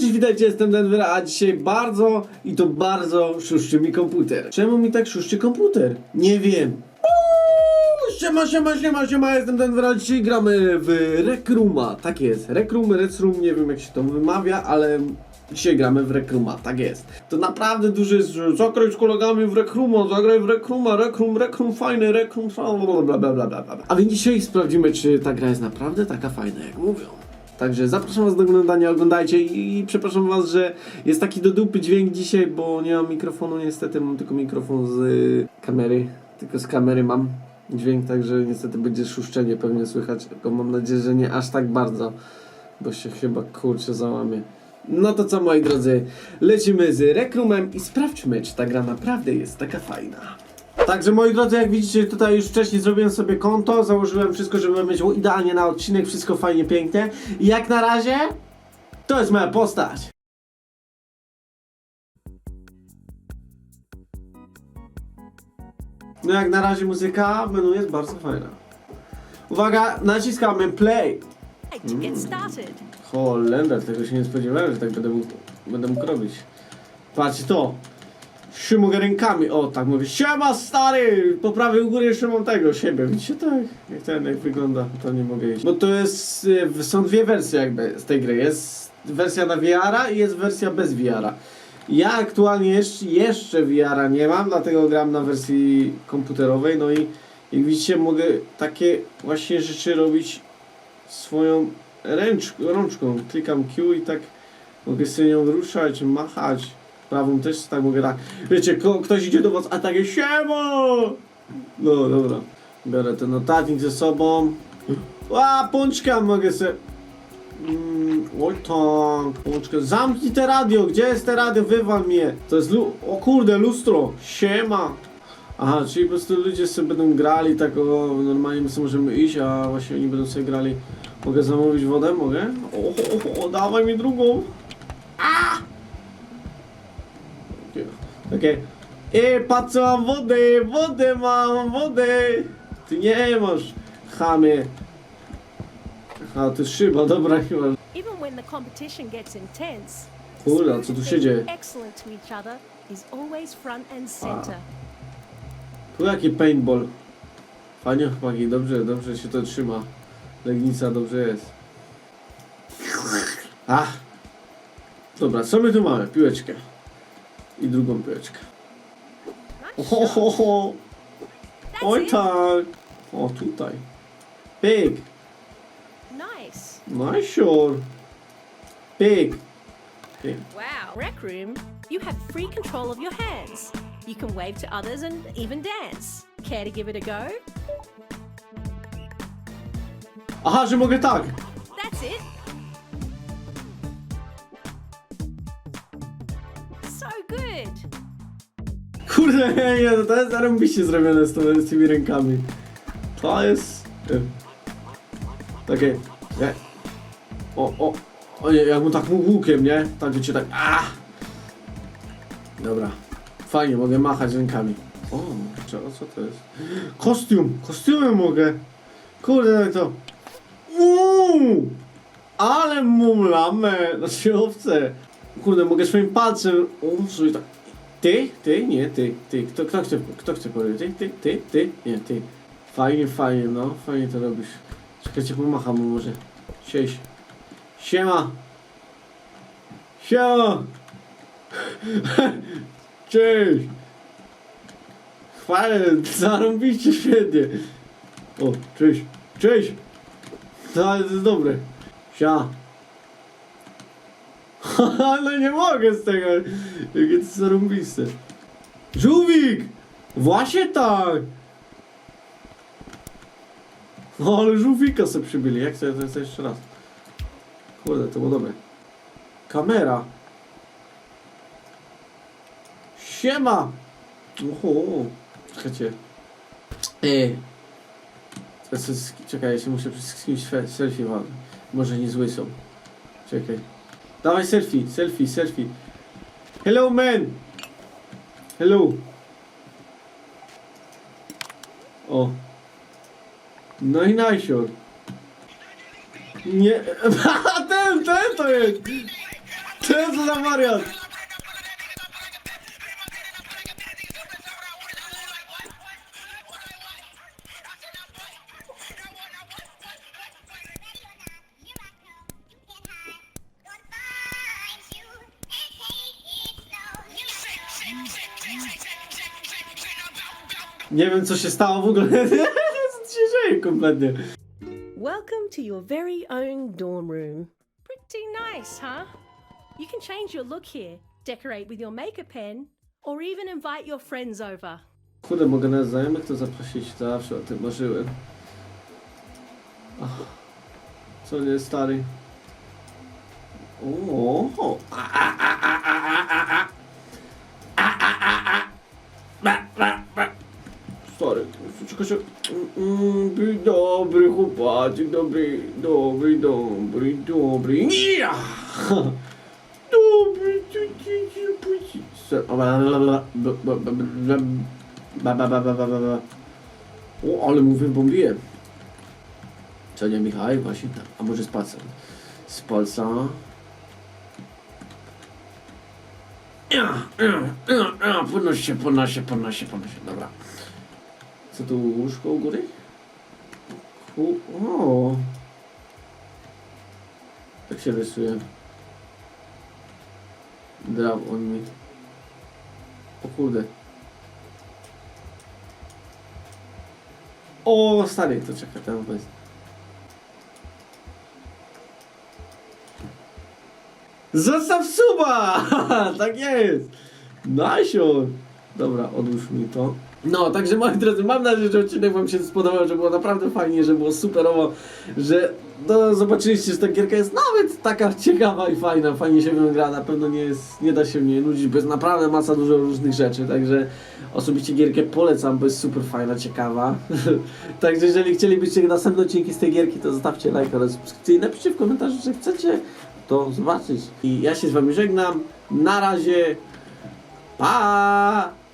Cześć, witajcie, jestem Denver, a dzisiaj bardzo i to bardzo szuszczy mi komputer. Czemu mi tak szuszczy komputer? Nie wiem. Siema, siema, siema, siema, jestem Denver, a dzisiaj gramy w Rec Rooma. Tak jest, Rec Room, nie wiem jak się to wymawia, ale dzisiaj gramy w Rec Rooma, tak jest. To naprawdę duży jest, zagraj z kolegami w Rec Rooma, zagraj w Room, Rec Room fajny, bla bla bla bla bla bla. A więc dzisiaj sprawdzimy, czy ta gra jest naprawdę taka fajna, jak mówią. Także zapraszam was do oglądania, oglądajcie i, przepraszam was, że jest taki do dupy dźwięk dzisiaj, bo nie mam mikrofonu niestety, mam tylko mikrofon z y, kamery, tylko z kamery mam dźwięk, także niestety będzie szuszczenie pewnie słychać, tylko mam nadzieję, że nie aż tak bardzo, bo się chyba kurczę załamie. No to co moi drodzy, lecimy z Rekrumem i sprawdźmy, czy ta gra naprawdę jest taka fajna. Także moi drodzy, jak widzicie, tutaj już wcześniej zrobiłem sobie konto, założyłem wszystko, żeby mieć idealnie na odcinek, wszystko fajnie, pięknie. I jak na razie, to jest moja postać. No jak na razie muzyka menu jest bardzo fajna. Uwaga, naciskamy play. started. Holender, tego się nie spodziewałem, że tak będę mógł, będę mógł robić. Patrzcie to. Rękami, o tak mówię, siema stary! Po prawej u góry jeszcze mam tego, siebie, widzicie tak? Jak ten, jak wygląda, to nie mogę jeść. Bo to jest, e, są dwie wersje jakby z tej gry, jest wersja na VR-a i jest wersja bez VR-a. Ja aktualnie jeszcze, jeszcze VR-a nie mam, dlatego gram na wersji komputerowej, no i jak widzicie mogę takie właśnie rzeczy robić swoją ręcz, rączką. Klikam Q i tak mogę sobie nią ruszać, machać. Prawą też tak mogę tak. Wiecie, ktoś idzie do was, a takie siemo! No dobra. Biorę ten notatnik ze sobą. A, pączka mogę sobie... Mm, oj tak, pączka. Zamknij te radio, gdzie jest te radio? Wywal mnie. To jest lu... O kurde, lustro. Siema. Aha, czyli po prostu ludzie sobie będą grali tak o, normalnie my sobie możemy iść, a właśnie oni będą sobie grali. Mogę zamówić wodę? Mogę? O, o, o dawaj mi drugą. A! Okej. Okay. patrz co mam wodę, wodę mam, wodę. Ty nie masz, chamie. A, to jest szyba, dobra, masz. Even when the competition gets intense, co tu się dzieje? excellent to each other is always front and center. Tu jaki paintball. Fajnie chłopaki, dobrze, dobrze się to trzyma. Legnica dobrze jest. Ach. Dobra, co my tu mamy? Piłeczkę. I drugą piłeczkę. Nice Ho, ho, ho. Oj tak. O, tutaj. Pig. Nice. Nice sure. Pig. Pig. Wow. Rec room, you have free control of your hands. You can wave to others and even dance. Care to give it a go? Aha, że mogę tak. That's it. Good. Kurde, nie, no to jest zarąbiście zrobione z, to, z tymi rękami. To jest... e, Takie... Nie. O, o, o nie, jak mu tak mu łukiem, nie? Tak wiecie, tak... A! Dobra. Fajnie, mogę machać rękami. O, co, co to jest? Kostium! Kostiumem mogę! Kurde, jak to... Uuu! Ale mumlamę! Znaczy owce! Kurde, mogę swoim palcem... O, sobie tak... Ty? Ty? Nie, ty. Ty. Kto, kto, chce, kto chce powiedzieć? Ty? Ty? Ty? Ty? Nie, ty. Fajnie, fajnie, no. Fajnie to robisz. Czekajcie, pomacham może. Cześć. Siema. Siema. Cześć. Chwalę, zarąbiście świetnie. O, cześć. Cześć. To jest dobre. Sia. Ale nie mogę z tego. Jakie to zarąbiste. Żółwik! Właśnie tak! No ale żółwika sobie przybyli. Jak to jest jeszcze raz? Kurde, to było dobre. Kamera. Siema! Oho, czekajcie. Ej. Czekaj, ja się muszę z kimś selfie walnąć. Może nie zły są. Czekaj. Dawaj selfie, selfie, selfie. Hello man! Hello! O. No i najsior. Nie. ten, ten to jest! Co za wariat? Nie wiem co się stało w ogóle. Co się dzieje kompletnie? Welcome to your very own dorm room. Pretty nice, huh? You can change your look here, decorate with your makeup pen, or even invite your friends over. Kurde, mogę nas znajomych to zaprosić, zawsze o tym marzyłem. Ach, co nie, stary? O, chłopaczek, dobry, dobry, dobry, dobry. Ja! Dobry, o, ale mu wybombiłem. Co nie, Michał? Właśnie tak. A może z palcem? Z palca. Podnoś się, podnoś się, podnoś się, podnoś się. Dobra. Co tu, łóżko u góry? U, o. Tak się rysuje. Drab on mi. O kurde. O, stary, to czekaj, tam bez. Zostaw suba! tak jest! Nasior! Dobra, odłóż mi to. No, także moi drodzy, mam nadzieję, że odcinek wam się spodobał, że było naprawdę fajnie, że było superowo, że no, zobaczyliście, że ta gierka jest nawet taka ciekawa i fajna, fajnie się w nią gra, na pewno nie jest, nie da się mnie nudzić, bo jest naprawdę masa dużo różnych rzeczy, także osobiście gierkę polecam, bo jest super fajna, ciekawa. także jeżeli chcielibyście następne odcinki z tej gierki, to zostawcie lajka oraz subskrypcję i napiszcie w komentarzu, że chcecie to zobaczyć. I ja się z wami żegnam, na razie, pa!